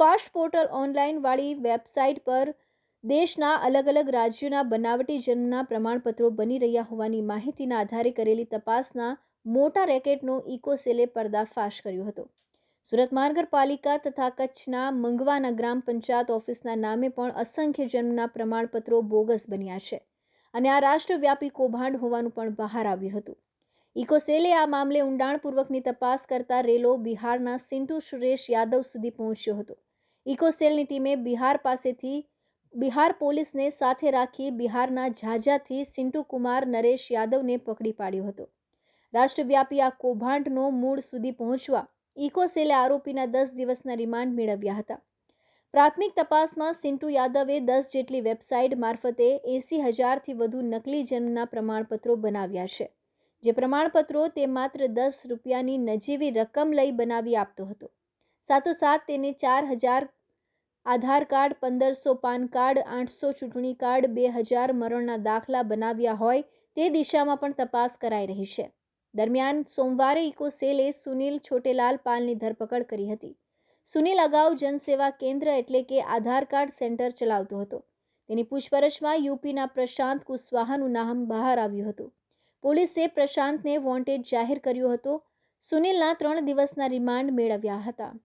Fast portal ઓનલાઈનવાળી website પર દેશના અલગ અલગ રાજ્યોના બનાવટી જન્મના પ્રમાણપત્રો બની રહ્યા હોવાની માહિતીના આધારે કરેલી તપાસના મોટા રેકેટનો ઇકોસેલે પર્દાફાશ કર્યો હતો. સુરત મહાનગરપાલિકા તથા કચ્છના મંગવાના ગ્રામ પંચાયત ઓફિસના નામે પણ અસંખ્ય જન્મના પ્રમાણપત્રો બોગસ બન્યા છે અને આ રાષ્ટ્રવ્યાપી કૌભાંડ હોવાનું પણ બહાર આવ્યું હતું. ઇકોસેલે આ મામલે ઊંડાણપૂર્વકની તપાસ કરતા રેલો બિહારના સિન્ટુ સુરેશ યાદવ સુધી પહોંચ્યો હતો. ઇકોસેલની ટીમે બિહાર પાસેથી બિહાર પોલીસને સાથે રાખી બિહારના ઝાઝાથી સિન્ટુ કુમાર નરેશ યાદવને પકડી પાડ્યો હતો. રાષ્ટ્રવ્યાપી આ કૌભાંડનો મૂળ સુધી પહોંચવા ઇકોસેલે આરોપીના દસ દિવસના રિમાન્ડ મેળવ્યા હતા. પ્રાથમિક તપાસમાં સિન્ટુ યાદવે દસ જેટલી વેબસાઇટ મારફતે એંસી હજારથી વધુ નકલી જન્મના પ્રમાણપત્રો બનાવ્યા છે, જે પ્રમાણપત્રો તે માત્ર દસ રૂપિયાની નજીવી રકમ લઈ બનાવી આપતો હતો. સાથોસાથ તેને ચાર હજાર આધાર કાર્ડ, પંદરસો પાન કાર્ડ, આઠસો ચૂંટણી કાર્ડ, બે હજાર મરણના દાખલા બનાવ્યા હોય તે દિશામાં પણ તપાસ કરાઈ રહી છે. દરમિયાન સોમવારે ઇકોસેલે સુનિલ છોટેલાલ પાલની ધરપકડ કરી હતી. સુનિલ અગાઉ જનસેવા કેન્દ્ર એટલે કે આધાર કાર્ડ સેન્ટર ચલાવતો હતો. તેની પૂછપરછમાં યુપીના પ્રશાંત કુશવાહાનું નામ બહાર આવ્યું હતું. પોલીસે પ્રશાંતને વોન્ટેડ જાહેર કર્યો હતો. સુનિલના ત્રણ દિવસના રિમાન્ડ મેળવ્યા હતા.